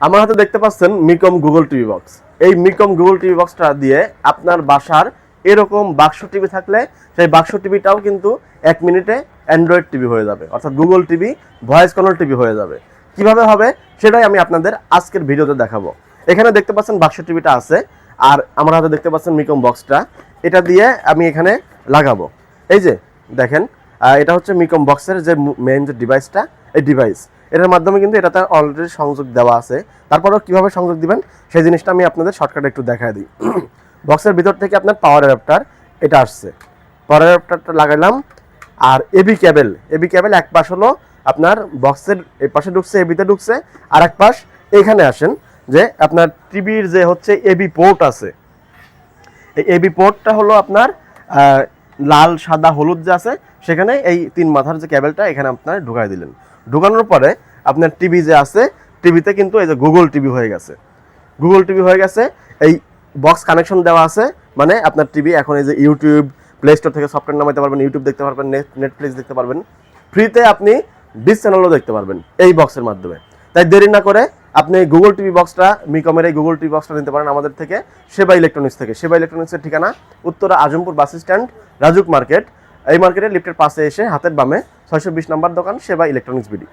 আমার হাতে দেখতে পাচ্ছেন মিকম গুগল টিভি বক্স। এই মিকম গুগল টিভি বক্সটা দিয়ে আপনার বাসার এরকম বাক্স টিভি থাকলে সেই বাক্স টিভিটাও কিন্তু এক মিনিটে অ্যান্ড্রয়েড টিভি হয়ে যাবে। অর্থাৎ Google TV, voice control TV হয়ে যাবে। কীভাবে হবে? সেটাই আমি আপনাদের আজকের ভিডিওতে দেখাবো। এখানে দেখতে পাচ্ছেন বাক্স টিভিটা আছে আর আমার হাতে দেখতে পাচ্ছেন মিকম বক্সটা। এটা দিয়ে আমি এখানে লাগাবো। এই যে দেখেন এটা হচ্ছে মিকম বক্সের যে মেইন যে ডিভাইসটা এই ডিভাইস এটার মাধ্যমে কিন্তু এটাতে অলরেডি সংযোগ দেওয়া আছে। তারপরেও কীভাবে সংযোগ দিবেন, সেই জিনিসটা আমি আপনাদের শর্টকাটে একটু দেখায় দিই। বক্সের ভিতর থেকে আপনার পাওয়ার অ্যাডাপ্টার এটা আসছে। পাওয়ার অ্যাডাপ্টারটা লাগাইলাম, আর এবি কেবল এবি ক্যাবেল এক পাশ হলো আপনার বক্সের এই পাশে ঢুকছে এবিতে ঢুকছে, আর এক পাশ এখানে আসেন যে আপনার টিভির যে হচ্ছে এবি পোর্ট আছে। এই এবি পোর্টটা হলো আপনার লাল, সাদা, হলুদ যে আছে, সেখানে এই তিন মাথার যে কেবলটা এখানে আপনার ঢুকাই দিলেন। ঢুকানোর পরে আপনার টিভি যে আছে টিভিতে কিন্তু এই যে গুগল টিভি হয়ে গেছে। গুগল টিভি হয়ে গেছে, এই বক্স কানেকশন দেওয়া আছে মানে আপনার টিভি এখন এই যে ইউটিউব প্লে স্টোর থেকে সফটওয়্যার নামাইতে পারবেন ইউটিউব দেখতে পারবেন নেট নেটফ্লিক্স দেখতে পারবেন। ফ্রিতে আপনি ডিস চ্যানেলও দেখতে পারবেন এই বক্সের মাধ্যমে। তাই দেরি না করে আপনি গুগল টিভি বক্সটা মিকমের এই গুগল টিভি বক্সটা নিতে পারেন আমাদের থেকে সেবা ইলেকট্রনিক্স থেকে। সেবা ইলেকট্রনিক্সের ঠিকানা Uttara Azampur bus stand, Rajuk market. এই মার্কেটে লিফটের পাশে এসে হাতের বামে ছয়শো বিশ নম্বর দোকান সেবা ইলেকট্রনিক্স বিডি।